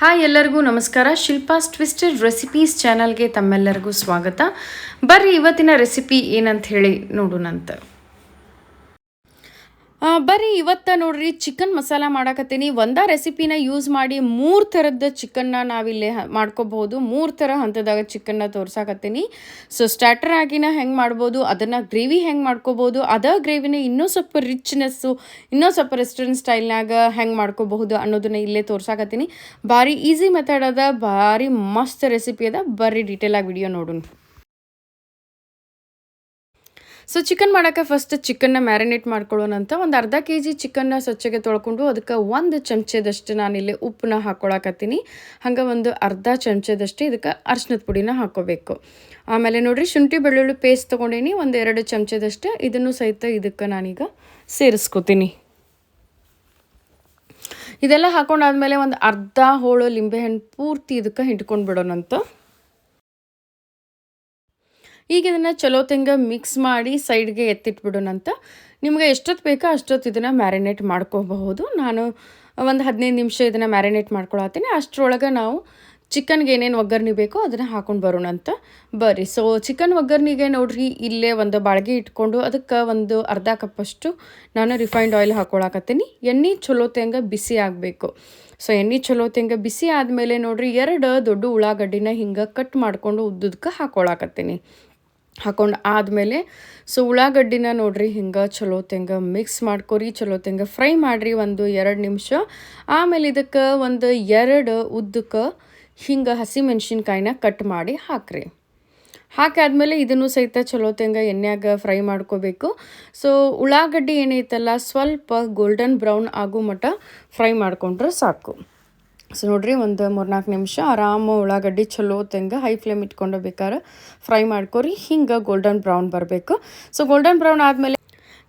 Hi ಎಲ್ಲರಿಗೂ ನಮಸ್ಕಾರ. Shilpa's twisted recipes ಚಾನಲ್ಗೆ ತಮ್ಮೆಲ್ಲರಿಗೂ ಸ್ವಾಗತ. ಬರ್ರಿ, ಇವತ್ತಿನ ರೆಸಿಪಿ ಏನಂತ ಹೇಳಿ ನೋಡೋಣಂತ. ಬರ್ರಿ, ಇವತ್ತ ನೋಡ್ರಿ ಚಿಕನ್ ಮಸಾಲ ಮಾಡಾಕತ್ತೀನಿ. ಒಂದ ರೆಸಿಪಿನ ಯೂಸ್ ಮಾಡಿ ಮೂರು ಥರದ ಚಿಕನ್ನ ನಾವಿಲ್ಲಿ ಮಾಡ್ಕೋಬಹುದು. ಮೂರು ಥರ ಹಂತದಾಗ ಚಿಕನ್ನ ತೋರ್ಸಾಕತ್ತೀನಿ. ಸೊ ಸ್ಟಾರ್ಟರ್ ಆಗಿನ ಹೆಂಗೆ ಮಾಡ್ಬೋದು, ಅದನ್ನು ಗ್ರೇವಿ ಹೆಂಗೆ ಮಾಡ್ಕೋಬಹುದು, ಅದ ಗ್ರೇವಿನ ಇನ್ನೂ ಸ್ವಲ್ಪ ರಿಚ್ನೆಸ್ಸು ಇನ್ನೂ ಸ್ವಲ್ಪ ರೆಸ್ಟೋರೆಂಟ್ ಸ್ಟೈಲ್ನಾಗ ಹೆಂಗೆ ಮಾಡ್ಕೋಬಹುದು ಅನ್ನೋದನ್ನ ಇಲ್ಲೇ ತೋರ್ಸಾಕತ್ತೀನಿ. ಭಾರಿ ಈಸಿ ಮೆಥಡ್ ಅದ, ಭಾರಿ ಮಸ್ತ್ ರೆಸಿಪಿ ಅದ. ಬರ್ರಿ ಡೀಟೇಲಾಗಿ ವಿಡಿಯೋ ನೋಡೋಣ. ಸೊ ಚಿಕನ್ ಮಾಡೋಕ್ಕೆ ಫಸ್ಟ್ ಚಿಕನ್ನ ಮ್ಯಾರಿನೇಟ್ ಮಾಡ್ಕೊಳ್ಳೋಣ ಅಂತ. ಒಂದು ಅರ್ಧ ಕೆ ಜಿ ಚಿಕನ್ನ ಸ್ವಚ್ಛಗೆ ತೊಳ್ಕೊಂಡು ಅದಕ್ಕೆ ಒಂದು ಚಮಚದಷ್ಟು ನಾನಿಲ್ಲಿ ಉಪ್ಪನ್ನ ಹಾಕ್ಕೊಳಕತ್ತೀನಿ ಹಂಗೆ ಒಂದು ಅರ್ಧ ಚಮಚದಷ್ಟು ಇದಕ್ಕೆ ಅರ್ಶಿನದ ಪುಡಿನ ಹಾಕೋಬೇಕು. ಆಮೇಲೆ ನೋಡಿರಿ, ಶುಂಠಿ ಬೆಳ್ಳುಳ್ಳಿ ಪೇಸ್ಟ್ ತೊಗೊಂಡೇನಿ. ಒಂದು ಎರಡು ಚಮಚದಷ್ಟು ಇದನ್ನು ಸಹಿತ ಇದಕ್ಕೆ ನಾನೀಗ ಸೇರಿಸ್ಕೋತೀನಿ. ಇದೆಲ್ಲ ಹಾಕೊಂಡಾದ್ಮೇಲೆ ಒಂದು ಅರ್ಧ ಹೋಳು ಲಿಂಬೆಹಣ್ಣು ಪೂರ್ತಿ ಇದಕ್ಕೆ ಹಿಂಡ್ಕೊಂಡು ಬಿಡೋಣಂತ ಈಗ ಇದನ್ನು ಚಲೋ ತೆಂಗ ಮಿಕ್ಸ್ ಮಾಡಿ ಸೈಡ್ಗೆ ಎತ್ತಿಟ್ಬಿಡೋಣಂತ. ನಿಮಗೆ ಎಷ್ಟೊತ್ತು ಬೇಕೋ ಅಷ್ಟೊತ್ತು ಇದನ್ನು ಮ್ಯಾರಿನೇಟ್ ಮಾಡ್ಕೋಬಹುದು. ನಾನು ಒಂದು ಹದಿನೈದು ನಿಮಿಷ ಇದನ್ನು ಮ್ಯಾರಿನೇಟ್ ಮಾಡ್ಕೊಳತ್ತೀನಿ. ಅಷ್ಟರೊಳಗೆ ನಾವು ಚಿಕನ್ಗೆ ಏನೇನು ಒಗ್ಗರಣೆ ಬೇಕೋ ಅದನ್ನು ಹಾಕೊಂಡು ಬರೋಣಂತ. ಬರ್ರಿ ಸೊ ಚಿಕನ್ ಒಗ್ಗರಣೆಗೆ ನೋಡ್ರಿ, ಇಲ್ಲೇ ಒಂದು ಬಾಳ್ಗೆ ಇಟ್ಕೊಂಡು ಅದಕ್ಕೆ ಒಂದು ಅರ್ಧ ಕಪ್ಪಷ್ಟು ನಾನು ರಿಫೈನ್ಡ್ ಆಯಿಲ್ ಹಾಕೊಳಕತ್ತೀನಿ. ಎಣ್ಣೆ ಚಲೋ ತೆಂಗ ಬಿಸಿ ಆಗಬೇಕು. ಸೊ ಎಣ್ಣೆ ಚಲೋ ತೆಂಗ ಬಿಸಿ ಆದಮೇಲೆ ನೋಡ್ರಿ, ಎರಡು ದೊಡ್ಡ ಉಳ್ಳಾಗಡ್ಡಿನ ಹಿಂಗೆ ಕಟ್ ಮಾಡಿಕೊಂಡು ಉದ್ದುದಕ್ಕೆ ಹಾಕೊಳಕತ್ತೀನಿ. ಹಾಕೊಂಡು ಆದಮೇಲೆ, ಸೊ ಉಳ್ಳಾಗಡ್ಡಿನ ನೋಡ್ರಿ ಹಿಂಗೆ ಚಲೋ ತೆಂಗ ಮಿಕ್ಸ್ ಮಾಡ್ಕೊರಿ, ಚಲೋ ತೆಂಗ ಫ್ರೈ ಮಾಡಿರಿ ಒಂದು ಎರಡು ನಿಮಿಷ. ಆಮೇಲೆ ಇದಕ್ಕೆ ಒಂದು ಎರಡು ಉದ್ದಕ್ಕೆ ಹಿಂಗೆ ಹಸಿ ಮೆಣಸಿನ್ಕಾಯಿನ ಕಟ್ ಮಾಡಿ ಹಾಕ್ರಿ. ಆದಮೇಲೆ ಇದನ್ನು ಸಹಿತ ಚಲೋ ತೆಂಗ ಎಣ್ಣೆಯಾಗ ಫ್ರೈ ಮಾಡ್ಕೋಬೇಕು. ಸೊ ಉಳ್ಳಾಗಡ್ಡಿ ಏನೈತಲ್ಲ, ಸ್ವಲ್ಪ ಗೋಲ್ಡನ್ ಬ್ರೌನ್ ಆಗೋ ಮಟ್ಟ ಫ್ರೈ ಮಾಡಿಕೊಂಡ್ರೆ ಸಾಕು. ಸೊ ನೋಡಿರಿ, ಒಂದು ಮೂರ್ನಾಲ್ಕು ನಿಮಿಷ. ಆರಾಮ, ಉಳ್ಳಾಗಡ್ಡಿ ಚಲೋ, ತೆಂಗ ಹೈ ಫ್ಲೇಮ್ ಇಟ್ಕೊಂಡು ಬೇಕಾದ್ರೆ ಫ್ರೈ ಮಾಡ್ಕೊರಿ. ಹಿಂಗೆ ಗೋಲ್ಡನ್ ಬ್ರೌನ್ ಬರಬೇಕು. ಸೊ ಗೋಲ್ಡನ್ ಬ್ರೌನ್ ಆದಮೇಲೆ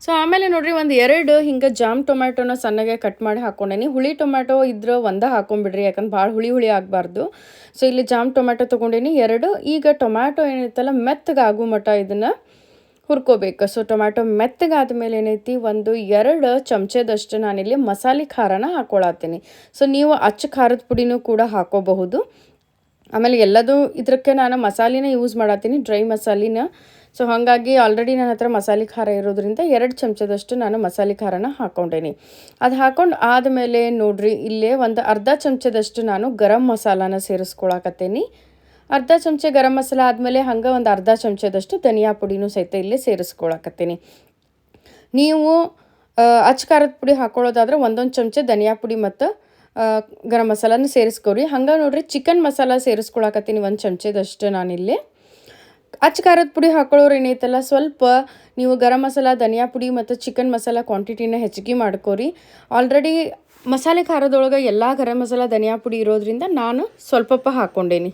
ಸೊ ಆಮೇಲೆ ನೋಡ್ರಿ, ಒಂದು ಎರಡು ಹಿಂಗೆ ಜಾಮ್ ಟೊಮ್ಯಾಟೊನ ಸಣ್ಣಗೆ ಕಟ್ ಮಾಡಿ ಹಾಕೊಂಡೇನಿ. ಹುಳಿ ಟೊಮ್ಯಾಟೊ ಇದ್ರೆ ಒಂದೇ ಹಾಕೊಂಡ್ಬಿಡ್ರಿ ಯಾಕಂದ್ರೆ ಭಾಳ ಹುಳಿ ಹುಳಿ ಆಗಬಾರ್ದು. ಸೊ ಇಲ್ಲಿ ಜಾಮ್ ಟೊಮ್ಯಾಟೊ ತೊಗೊಂಡೇನಿ. ಎರಡು, ಈಗ ಟೊಮ್ಯಾಟೊ ಏನೈತಲ್ಲ ಮೆತ್ತಗೆ ಮಟ್ಟ ಇದನ್ನು ಹುರ್ಕೋಬೇಕು. ಸೊ ಟೊಮ್ಯಾಟೊ ಮೆತ್ತಗಾದ ಮೇಲೆ ಏನೈತಿ? ಒಂದು ಎರಡು ಚಮಚದಷ್ಟು ನಾನಿಲ್ಲಿ ಮಸಾಲೆ ಖಾರನ ಹಾಕೊಳತ್ತೀನಿ ಸೊ ನೀವು ಅಚ್ಚ ಖಾರದ ಪುಡಿನೂ ಕೂಡ ಹಾಕೋಬಹುದು. ಆಮೇಲೆ ಎಲ್ಲದೂ ಇದಕ್ಕೆ ನಾನು ಮಸಾಲಿನ ಯೂಸ್ ಮಾಡತ್ತೀನಿ ಡ್ರೈ ಮಸಾಲಿನ. ಸೊ ಹಾಗಾಗಿ ಆಲ್ರೆಡಿ ನನ್ನ ಹತ್ರ ಮಸಾಲೆ ಖಾರ ಇರೋದ್ರಿಂದ ಎರಡು ಚಮಚದಷ್ಟು ನಾನು ಮಸಾಲೆ ಖಾರನ ಹಾಕ್ಕೊಂಡೇನಿ ಅದು ಹಾಕೊಂಡು ಆದಮೇಲೆ ನೋಡ್ರಿ, ಇಲ್ಲೇ ಒಂದು ಅರ್ಧ ಚಮಚದಷ್ಟು ನಾನು ಗರಂ ಮಸಾಲಾನ ಸೇರಿಸ್ಕೊಳಕತ್ತೀನಿ. ಅರ್ಧ ಚಮಚ ಗರಂ ಮಸಾಲ ಆದಮೇಲೆ ಹಂಗೆ ಒಂದು ಅರ್ಧ ಚಮಚದಷ್ಟು ಧನಿಯಾ ಪುಡಿನೂ ಸಹಿತ ಇಲ್ಲೇ ಸೇರಿಸ್ಕೊಳಕತ್ತೀನಿ. ನೀವು ಅಚ್ಚ ಖಾರದ ಪುಡಿ ಹಾಕೊಳ್ಳೋದಾದ್ರೆ ಒಂದೊಂದು ಚಮಚ ಧನಿಯಾ ಪುಡಿ ಮತ್ತು ಗರಂ ಮಸಾಲನ ಸೇರಿಸ್ಕೊರಿ. ಹಂಗೆ ನೋಡ್ರಿ ಚಿಕನ್ ಮಸಾಲ ಸೇರಿಸ್ಕೊಳಕತ್ತೀನಿ ಒಂದು ಚಮಚದಷ್ಟು ನಾನಿಲ್ಲಿ. ಅಚ್ಚ ಖಾರದ ಪುಡಿ ಹಾಕೊಳ್ಳೋರು ಏನೈತಲ್ಲ, ಸ್ವಲ್ಪ ನೀವು ಗರಂ ಮಸಾಲ, ಧನಿಯಾ ಪುಡಿ ಮತ್ತು ಚಿಕನ್ ಮಸಾಲ ಕ್ವಾಂಟಿಟಿನ ಹೆಚ್ಚಿಗೆ ಮಾಡ್ಕೋರಿ. ಆಲ್ರೆಡಿ ಮಸಾಲೆ ಖಾರದೊಳಗೆ ಎಲ್ಲ ಗರಂ ಮಸಾಲ, ಧನಿಯಾ ಪುಡಿ ಇರೋದ್ರಿಂದ ನಾನು ಸ್ವಲ್ಪಪ್ಪ ಹಾಕ್ಕೊಂಡೇನಿ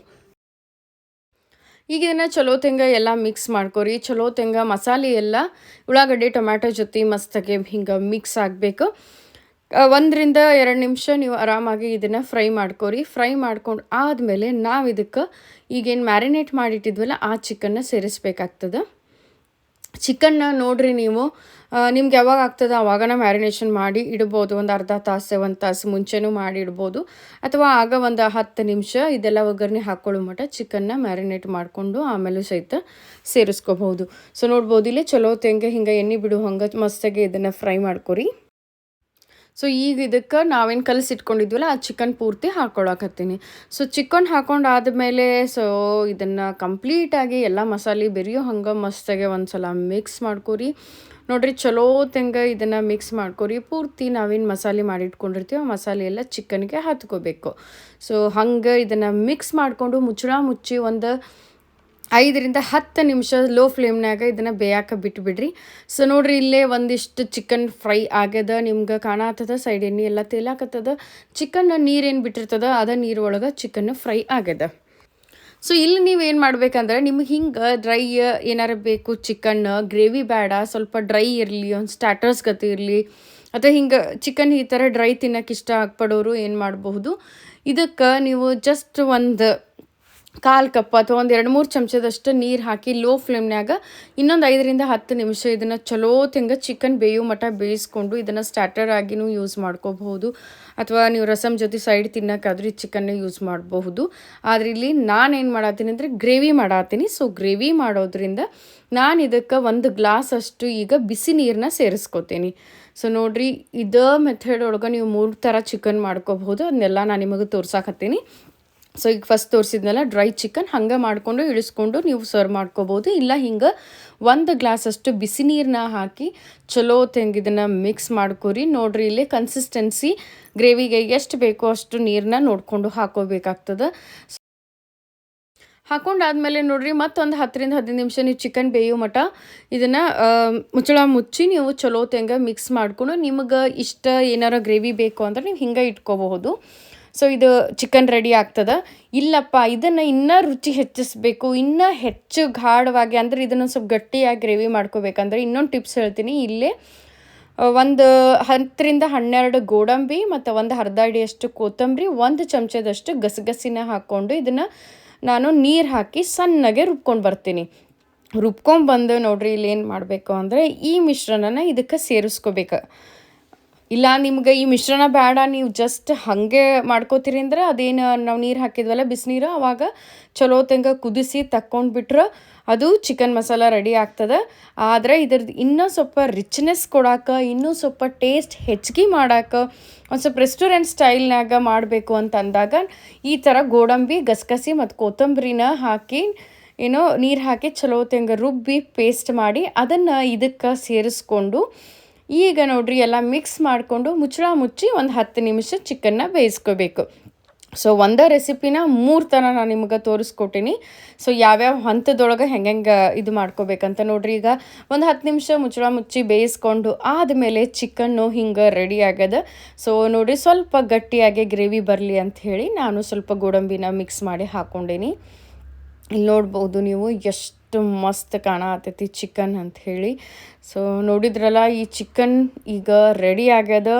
ಈಗ ಇದನ್ನು ಚಲೋ ತೆಂಗ ಎಲ್ಲ ಮಿಕ್ಸ್ ಮಾಡ್ಕೊರಿ. ಚಲೋ ತೆಂಗ ಮಸಾಲೆ ಎಲ್ಲ ಉಳ್ಳಾಗಡ್ಡೆ, ಟೊಮ್ಯಾಟೊ ಜೊತೆ ಮಸ್ತಾಗಿ ಹಿಂಗೆ ಮಿಕ್ಸ್ ಆಗಬೇಕು. ಒಂದರಿಂದ ಎರಡು ನಿಮಿಷ ನೀವು ಆರಾಮಾಗಿ ಇದನ್ನು ಫ್ರೈ ಮಾಡ್ಕೊರಿ. ಫ್ರೈ ಮಾಡ್ಕೊಂಡು ಆದಮೇಲೆ ನಾವು ಇದಕ್ಕೆ ಈಗೇನು ಮ್ಯಾರಿನೇಟ್ ಮಾಡಿಟ್ಟಿದ್ವಲ್ಲ, ಆ ಚಿಕನ್ನ ಸೇರಿಸ್ಬೇಕಾಗ್ತದೆ. ಚಿಕನ್ನ ನೋಡ್ರಿ ನೀವು. ನಿಮ್ಗೆ ಯಾವಾಗ ಆಗ್ತದೆ ಅವಾಗನ ಮ್ಯಾರಿನೇಷನ್ ಮಾಡಿ ಇಡ್ಬೋದು. ಒಂದು ಅರ್ಧ ತಾಸು, ಒಂದು ತಾಸು ಮುಂಚೆನೂ ಮಾಡಿ ಇಡ್ಬೋದು. ಅಥವಾ ಆಗ ಒಂದು ಹತ್ತು ನಿಮಿಷ ಇದೆಲ್ಲ ಒಗ್ಗರಣೆ ಹಾಕ್ಕೊಳ್ಳೋ ಮಟ್ಟ ಚಿಕನ್ನ ಮ್ಯಾರಿನೇಟ್ ಮಾಡಿಕೊಂಡು ಆಮೇಲೆ ಸಹಿತ ಸೇರಿಸ್ಕೋಬಹುದು. ಸೊ ನೋಡ್ಬೋದು, ಇಲ್ಲಿ ಚಲೋ ತೆಂಗೆ ಹಿಂಗೆ ಎಣ್ಣೆ ಬಿಡು ಹಂಗೆ ಮಸ್ತಾಗಿ ಇದನ್ನು ಫ್ರೈ ಮಾಡ್ಕೊರಿ. ಸೊ ಈಗ ಇದಕ್ಕೆ ನಾವೇನು ಕಲಸಿಟ್ಕೊಂಡಿದ್ವಲ್ಲ, ಆ ಚಿಕನ್ ಪೂರ್ತಿ ಹಾಕ್ಕೊಳಕತ್ತೀನಿ ಸೊ ಚಿಕನ್ ಹಾಕೊಂಡು ಆದಮೇಲೆ ಸೊ ಇದನ್ನು ಕಂಪ್ಲೀಟಾಗಿ ಎಲ್ಲ ಮಸಾಲೆ ಬೆರೆಯೋ ಹಂಗೆ ಮಸ್ತಾಗೆ ಒಂದು ಸಲ ಮಿಕ್ಸ್ ಮಾಡ್ಕೊರಿ. ನೋಡ್ರಿ, ಚಲೋ ತೆಂಗ ಇದನ್ನು ಮಿಕ್ಸ್ ಮಾಡ್ಕೊರಿ. ಪೂರ್ತಿ ನಾವೇನು ಮಸಾಲೆ ಮಾಡಿಟ್ಕೊಂಡಿರ್ತೀವಿ, ಆ ಮಸಾಲೆ ಎಲ್ಲ ಚಿಕನ್ಗೆ ಹತ್ಕೋಬೇಕು. ಸೊ ಹಂಗೆ ಇದನ್ನು ಮಿಕ್ಸ್ ಮಾಡಿಕೊಂಡು ಮುಚ್ಚಳ ಮುಚ್ಚಿ ಒಂದು ಐದರಿಂದ ಹತ್ತು ನಿಮಿಷ ಲೋ ಫ್ಲೇಮ್ನಾಗ ಇದನ್ನು ಬೇಯಕ್ಕೆ ಬಿಟ್ಬಿಡ್ರಿ. ಸೊ ನೋಡ್ರಿ ಇಲ್ಲೇ ಒಂದಿಷ್ಟು ಚಿಕನ್ ಫ್ರೈ ಆಗ್ಯದ, ನಿಮ್ಗೆ ಕಾಣತ್ತದ ಸೈಡ್ ಎಣ್ಣೆ ಎಲ್ಲ ತೇಲಾಕತ್ತದ. ಚಿಕನ್ ನೀರೇನು ಬಿಟ್ಟಿರ್ತದ, ಅದ ನೀರೊಳಗೆ ಚಿಕನ್ ಫ್ರೈ ಆಗ್ಯದ. ಸೊ ಇಲ್ಲಿ ನೀವು ಏನು ಮಾಡ್ಬೇಕಂದ್ರೆ ನಿಮ್ಗೆ ಹಿಂಗೆ ಡ್ರೈ ಏನಾರು ಬೇಕು ಚಿಕನ್ ಗ್ರೇವಿ ಬೇಡ, ಸ್ವಲ್ಪ ಡ್ರೈ ಇರಲಿ, ಒಂದು ಸ್ಟ್ಯಾಟರ್ಸ್ ಗತಿ ಇರಲಿ. ಅಥವಾ ಹಿಂಗೆ ಚಿಕನ್ ಈ ಥರ ಡ್ರೈ ತಿನ್ನಕ್ಕೆ ಇಷ್ಟ ಆಗ್ಪಡೋರು ಏನು ಮಾಡಬಹುದು? ಇದಕ್ಕೆ ನೀವು ಜಸ್ಟ್ ಒಂದು ಕಾಲು ಕಪ್ ಅಥವಾ ಒಂದು ಎರಡು ಮೂರು ಚಮಚದಷ್ಟು ನೀರು ಹಾಕಿ ಲೋ ಫ್ಲೇಮ್ನ್ಯಾಗ ಇನ್ನೊಂದು ಐದರಿಂದ ಹತ್ತು ನಿಮಿಷ ಇದನ್ನು ಚಲೋ ತಿಂಗ ಚಿಕನ್ ಬೇಯೋ ಮಠ ಬೇಯಿಸ್ಕೊಂಡು ಇದನ್ನು ಸ್ಟಾರ್ಟರ್ ಆಗಿನೂ ಯೂಸ್ ಮಾಡ್ಕೋಬಹುದು. ಅಥವಾ ನೀವು ರಸಮ್ ಜೊತೆ ಸೈಡ್ ತಿನ್ನೋಕ್ಕಾದ್ರೂ ಈ ಚಿಕನ್ನ ಯೂಸ್ ಮಾಡಬಹುದು. ಆದರೆ ಇಲ್ಲಿ ಏನು ಮಾಡತ್ತೀನಿ ಅಂದರೆ ಗ್ರೇವಿ ಮಾಡತ್ತೀನಿ. ಸೊ ಗ್ರೇವಿ ಮಾಡೋದ್ರಿಂದ ನಾನು ಇದಕ್ಕೆ ಒಂದು ಗ್ಲಾಸ್ ಅಷ್ಟು ಈಗ ಬಿಸಿ ನೀರನ್ನ ಸೇರಿಸ್ಕೋತೀನಿ. ಸೊ ನೋಡ್ರಿ ಇದೇ ಮೆಥಡ್ ಒಳಗೆ ನೀವು ಮೂರು ಥರ ಚಿಕನ್ ಮಾಡ್ಕೋಬಹುದು. ಅದನ್ನೆಲ್ಲ ನಾನು ನಿಮಗೆ ತೋರ್ಸಾಕತ್ತೀನಿ. ಸೊ ಈಗ ಫಸ್ಟ್ ತೋರಿಸಿದ್ನಲ್ಲ ಡ್ರೈ ಚಿಕನ್ ಹಂಗೆ ಮಾಡಿಕೊಂಡು ಇಳಿಸ್ಕೊಂಡು ನೀವು ಸರ್ವ್ ಮಾಡ್ಕೋಬೋದು. ಇಲ್ಲ ಹಿಂಗೆ ಒಂದು ಗ್ಲಾಸಷ್ಟು ಬಿಸಿ ನೀರನ್ನ ಹಾಕಿ ಚಲೋ ಇದನ್ನು ಮಿಕ್ಸ್ ಮಾಡ್ಕೊರಿ. ನೋಡ್ರಿ, ಇಲ್ಲಿ ಕನ್ಸಿಸ್ಟೆನ್ಸಿ ಗ್ರೇವಿಗೆ ಎಷ್ಟು ಬೇಕೋ ಅಷ್ಟು ನೀರನ್ನ ನೋಡಿಕೊಂಡು ಹಾಕೋಬೇಕಾಗ್ತದೆ. ಹಾಕೊಂಡಾದ್ಮೇಲೆ ನೋಡ್ರಿ, ಮತ್ತೊಂದು ಹತ್ತರಿಂದ ಹದಿನೈದು ನಿಮಿಷ ನೀವು ಚಿಕನ್ ಬೇಯೋ ಮಟ ಇದನ್ನು ಮುಚ್ಚಳ ಮುಚ್ಚಿ ನೀವು ಚಲೋ ತೆಂಗ ಮಿಕ್ಸ್ ಮಾಡ್ಕೊಂಡು ನಿಮಗೆ ಇಷ್ಟ ಏನಾರ ಗ್ರೇವಿ ಬೇಕು ಅಂದ್ರೆ ನೀವು ಹಿಂಗೆ ಇಟ್ಕೋಬಹುದು. ಸೊ ಇದು ಚಿಕನ್ ರೆಡಿ ಆಗ್ತದೆ. ಇಲ್ಲಪ್ಪ, ಇದನ್ನು ಇನ್ನೂ ರುಚಿ ಹೆಚ್ಚಿಸ್ಬೇಕು, ಇನ್ನೂ ಹೆಚ್ಚು ಗಾಢವಾಗಿ, ಅಂದರೆ ಇದನ್ನು ಸ್ವಲ್ಪ ಗಟ್ಟಿಯಾಗಿ ಗ್ರೇವಿ ಮಾಡ್ಕೋಬೇಕಂದ್ರೆ ಇನ್ನೊಂದು ಟಿಪ್ಸ್ ಹೇಳ್ತೀನಿ. ಇಲ್ಲೇ ಒಂದು ಹತ್ತರಿಂದ ಹನ್ನೆರಡು ಗೋಡಂಬಿ ಮತ್ತು ಒಂದು ಅರ್ಧ ಅಡಿಯಷ್ಟು ಕೊತ್ತಂಬರಿ, ಒಂದು ಚಮಚದಷ್ಟು ಗಸಗಸಿನ ಹಾಕ್ಕೊಂಡು ಇದನ್ನು ನಾನು ನೀರು ಹಾಕಿ ಸಣ್ಣಗೆ ರುಬ್ಕೊಂಡು ಬರ್ತೀನಿ. ರುಬ್ಕೊಂಡು ಬಂದು ನೋಡ್ರಿ ಇಲ್ಲಿ ಏನು ಮಾಡಬೇಕು ಅಂದರೆ ಈ ಮಿಶ್ರಣನ ಇದಕ್ಕೆ ಸೇರಿಸ್ಕೋಬೇಕು. ಇಲ್ಲ, ನಿಮ್ಗೆ ಈ ಮಿಶ್ರಣ ಬೇಡ, ನೀವು ಜಸ್ಟ್ ಹಾಗೆ ಮಾಡ್ಕೋತೀರಿ ಅಂದ್ರೆ ಅದೇನು, ನಾವು ನೀರು ಹಾಕಿದ್ವಲ್ಲ ಬಿಸಿನೀರು, ಅವಾಗ ಚಲೋ ತೆಂಗ ಕುದಿಸಿ ತಕ್ಕೊಂಡ್ಬಿಟ್ರೆ ಅದು ಚಿಕನ್ ಮಸಾಲ ರೆಡಿ ಆಗ್ತದೆ. ಆದರೆ ಇದ್ರದ್ದು ಇನ್ನೂ ಸ್ವಲ್ಪ ರಿಚ್ನೆಸ್ ಕೊಡಾಕ, ಇನ್ನೂ ಸ್ವಲ್ಪ ಟೇಸ್ಟ್ ಹೆಚ್ಚಿಗೆ ಮಾಡಾಕ, ಒಂದು ಸ್ವಲ್ಪ ರೆಸ್ಟೋರೆಂಟ್ ಸ್ಟೈಲ್ನಾಗ ಮಾಡಬೇಕು ಅಂತ ಅಂದಾಗ ಈ ಥರ ಗೋಡಂಬಿ, ಗಸಗಸಿ ಮತ್ತು ಕೊತ್ತಂಬರಿನ ಹಾಕಿ, ಏನೋ ನೀರು ಹಾಕಿ ಚಲೋ ತೆಂಗ ರುಬ್ಬಿ ಪೇಸ್ಟ್ ಮಾಡಿ ಅದನ್ನು ಇದಕ್ಕೆ ಸೇರಿಸ್ಕೊಂಡು ಈಗ ನೋಡ್ರಿ ಎಲ್ಲ ಮಿಕ್ಸ್ ಮಾಡಿಕೊಂಡು ಮುಚ್ಚಳ ಮುಚ್ಚಿ ಒಂದು ಹತ್ತು ನಿಮಿಷ ಚಿಕನ್ನ ಬೇಯಿಸ್ಕೋಬೇಕು. ಸೊ ಒಂದೇ ರೆಸಿಪಿನ ಮೂರು ಥರ ನಾನು ನಿಮ್ಗೆ ತೋರಿಸ್ಕೊಟ್ಟಿನಿ. ಸೊ ಯಾವ್ಯಾವ ಹಂತದೊಳಗೆ ಹೆಂಗೆ ಇದು ಮಾಡ್ಕೋಬೇಕಂತ ನೋಡ್ರಿ ಈಗ. ಒಂದು ಹತ್ತು ನಿಮಿಷ ಮುಚ್ಚಳ ಮುಚ್ಚಿ ಬೇಯಿಸ್ಕೊಂಡು ಆದಮೇಲೆ ಚಿಕನ್ನು ಹಿಂಗೆ ರೆಡಿ ಆಗ್ಯದ. ಸೊ ನೋಡಿರಿ ಸ್ವಲ್ಪ ಗಟ್ಟಿಯಾಗಿ ಗ್ರೇವಿ ಬರಲಿ ಅಂತ ಹೇಳಿ ನಾನು ಸ್ವಲ್ಪ ಗೋಡಂಬಿನ ಮಿಕ್ಸ್ ಮಾಡಿ ಹಾಕ್ಕೊಂಡೇನಿ ಇಲ್ಲಿ ನೋಡ್ಬೋದು ನೀವು ಎಷ್ಟು ಮಸ್ತ್ ಕಾಣತೈತಿ ಚಿಕನ್ ಅಂತ ಹೇಳಿ. ಸೊ ನೋಡಿದ್ರಲ್ಲ, ಈ ಚಿಕನ್ ಈಗ ರೆಡಿ ಆಗ್ಯದ.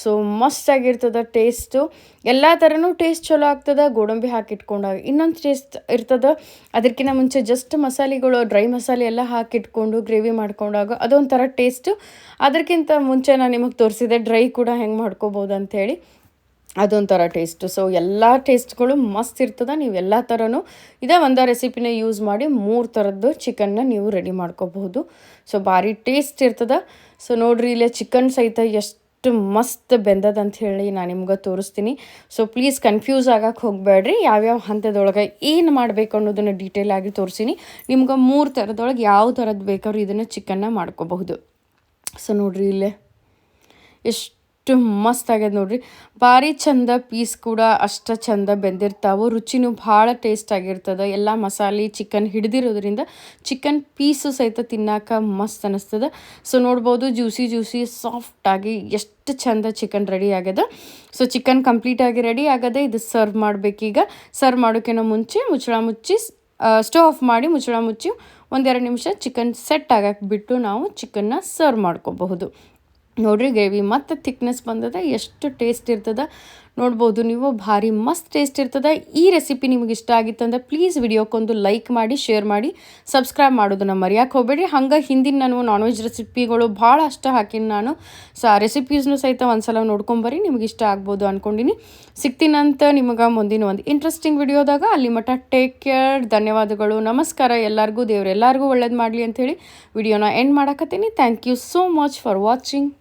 ಸೊ ಮಸ್ತ್ ಆಗಿರ್ತದ ಟೇಸ್ಟು ಎಲ್ಲ ಥರನೂ ಟೇಸ್ಟ್ ಚಲೋ ಆಗ್ತದೆ. ಗೋಡಂಬಿ ಹಾಕಿಟ್ಕೊಂಡಾಗ ಇನ್ನೊಂದು ಟೇಸ್ಟ್ ಇರ್ತದೆ. ಅದಕ್ಕಿಂತ ಮುಂಚೆ ಜಸ್ಟ್ ಮಸಾಲೆಗಳು ಡ್ರೈ ಮಸಾಲೆ ಎಲ್ಲ ಹಾಕಿಟ್ಕೊಂಡು ಗ್ರೇವಿ ಮಾಡ್ಕೊಂಡಾಗ ಅದೊಂಥರ ಟೇಸ್ಟು ಅದಕ್ಕಿಂತ ಮುಂಚೆ ನಾನು ನಿಮಗೆ ತೋರಿಸಿದೆ ಡ್ರೈ ಕೂಡ ಹೆಂಗೆ ಮಾಡ್ಕೋಬೋದು ಅಂಥೇಳಿ ಅದೊಂಥರ ಟೇಸ್ಟು ಸೊ ಎಲ್ಲ ಟೇಸ್ಟ್ಗಳು ಮಸ್ತ್ ಇರ್ತದೆ, ನೀವು ಎಲ್ಲ ಥರನೂ ಇದೇ ಒಂದೇ ರೆಸಿಪಿನ ಯೂಸ್ ಮಾಡಿ ಮೂರು ಥರದ್ದು ಚಿಕನ್ನ ನೀವು ರೆಡಿ ಮಾಡ್ಕೋಬಹುದು. ಸೊ ಭಾರಿ ಟೇಸ್ಟ್ ಇರ್ತದೆ. ಸೊ ನೋಡಿರಿ ಇಲ್ಲೇ ಚಿಕನ್ ಸಹಿತ ಎಷ್ಟು ಮಸ್ತ್ ಬೆಂದದ ಅಂತ ಹೇಳಿ ನಾನು ನಿಮ್ಗೆ ತೋರಿಸ್ತೀನಿ. ಸೊ ಪ್ಲೀಸ್ ಕನ್ಫ್ಯೂಸ್ ಆಗಕ್ಕೆ ಹೋಗಬೇಡ್ರಿ. ಯಾವ್ಯಾವ ಹಂತದೊಳಗೆ ಏನು ಮಾಡಬೇಕು ಅನ್ನೋದನ್ನು ಡೀಟೇಲ್ ಆಗಿ ತೋರಿಸ್ತೀನಿ. ನಿಮ್ಗೆ ಮೂರು ಥರದೊಳಗೆ ಯಾವ ಥರದ್ದು ಬೇಕಾದ್ರೂ ಇದನ್ನು ಚಿಕನ್ನ ಮಾಡ್ಕೋಬಹುದು. ಸೊ ನೋಡಿರಿ ಇಲ್ಲೇ ಎಷ್ಟು ಎಷ್ಟು ಮಸ್ತ್ ಆಗ್ಯದ ನೋಡ್ರಿ. ಭಾರಿ ಚಂದ ಪೀಸ್ ಕೂಡ ಅಷ್ಟು ಚಂದ ಬೆಂದಿರ್ತಾವೆ. ರುಚಿನೂ ಭಾಳ ಟೇಸ್ಟ್ ಆಗಿರ್ತದೆ. ಎಲ್ಲ ಮಸಾಲೆ ಚಿಕನ್ ಹಿಡಿದಿರೋದ್ರಿಂದ ಚಿಕನ್ ಪೀಸು ಸಹಿತ ತಿನ್ನಾಕ ಮಸ್ತ್ ಅನ್ನಿಸ್ತದೆ ಸೊ ನೋಡ್ಬೋದು ಜ್ಯೂಸಿ ಜ್ಯೂಸಿ ಸಾಫ್ಟಾಗಿ ಎಷ್ಟು ಚಂದ ಚಿಕನ್ ರೆಡಿ ಆಗ್ಯದ. ಸೊ ಚಿಕನ್ ಕಂಪ್ಲೀಟಾಗಿ ರೆಡಿ ಆಗದೆ ಇದು ಸರ್ವ್ ಮಾಡಬೇಕೀಗ ಸರ್ವ್ ಮಾಡೋಕ್ಕಿಂತ ಮುಂಚೆ ಮುಚ್ಚಳ ಮುಚ್ಚಿ ಸ್ಟವ್ ಆಫ್ ಮಾಡಿ ಮುಚ್ಚಳ ಮುಚ್ಚಿ ಒಂದೆರಡು ನಿಮಿಷ ಚಿಕನ್ ಸೆಟ್ ಆಗಕ್ಕೆ ಬಿಟ್ಟು ನಾವು ಚಿಕನ್ನ ಸರ್ವ್ ಮಾಡ್ಕೋಬಹುದು. ನೋಡ್ರಿ ಗ್ರೇವಿ ಮತ್ತು ಥಿಕ್ನೆಸ್ ಬಂದದ, ಎಷ್ಟು ಟೇಸ್ಟ್ ಇರ್ತದೆ. ನೋಡ್ಬೋದು, ನೀವು ಭಾರಿ ಮಸ್ತ್ ಟೇಸ್ಟ್ ಇರ್ತದೆ. ಈ ರೆಸಿಪಿ ನಿಮಗೆ ಇಷ್ಟ ಆಗಿತ್ತಂದ್ರೆ ಪ್ಲೀಸ್ ವಿಡಿಯೋಕ್ಕೊಂದು ಲೈಕ್ ಮಾಡಿ ಶೇರ್ ಮಾಡಿ ಸಬ್ಸ್ಕ್ರೈಬ್ ಮಾಡೋದನ್ನ ಮರೆಯೋಕೆ ಹೋಗಬೇಡ್ರಿ. ಹಂಗೆ ಹಿಂದಿನ ನಾನು ನಾನ್ ವೆಜ್ ರೆಸಿಪಿಗಳು ಭಾಳ ಅಷ್ಟು ಹಾಕಿನಿ ನಾನು. ಸೊ ಆ ರೆಸಿಪೀಸ್ನು ಸಹಿತ ಒಂದ್ಸಲ ನೋಡ್ಕೊಂಬರಿ ನಿಮಗೆ ಇಷ್ಟ ಆಗ್ಬೋದು ಅಂದ್ಕೊಂಡಿನಿ ಸಿಗ್ತೀನಂತ ನಿಮಗೆ ಮುಂದಿನ ಒಂದು ಇಂಟ್ರೆಸ್ಟಿಂಗ್ ವಿಡಿಯೋದಾಗ ಅಲ್ಲಿ ಮಠ ಟೇಕ್ ಕೇರ್ ಧನ್ಯವಾದಗಳು. ನಮಸ್ಕಾರ. ಎಲ್ಲರಿಗೂ ದೇವ್ರು ಎಲ್ಲರಿಗೂ ಒಳ್ಳೇದು ಮಾಡಲಿ ಅಂಥೇಳಿ ವಿಡಿಯೋನ end ಮಾಡಕತ್ತೀನಿ. Thank you so much for watching